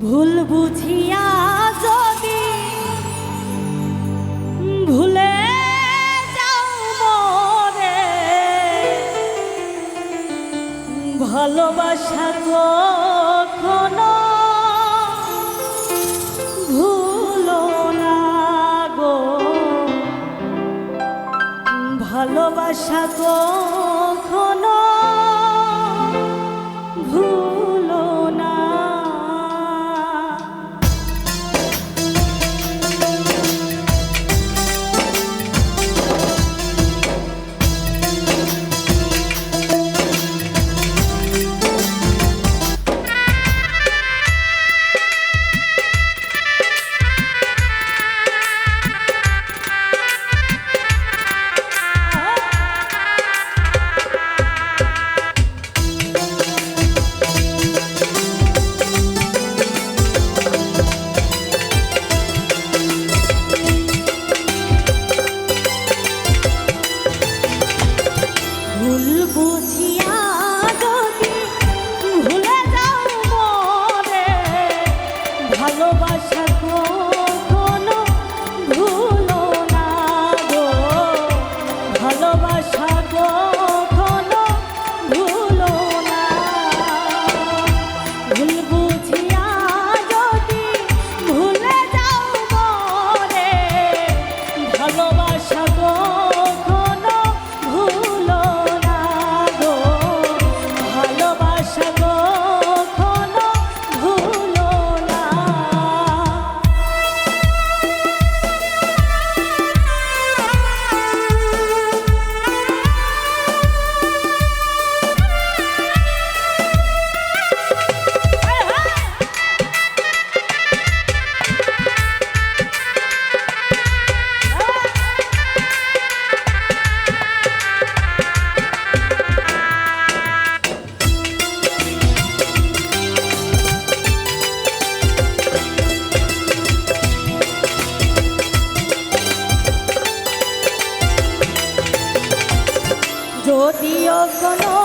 ভুল বুঝিয়া যদি ভুলে যাও মরে ভালোবাসা কখনো ভুলো না গো। ভালোবাসা কখনো ভালোবাসা কখনো যদিও কোনো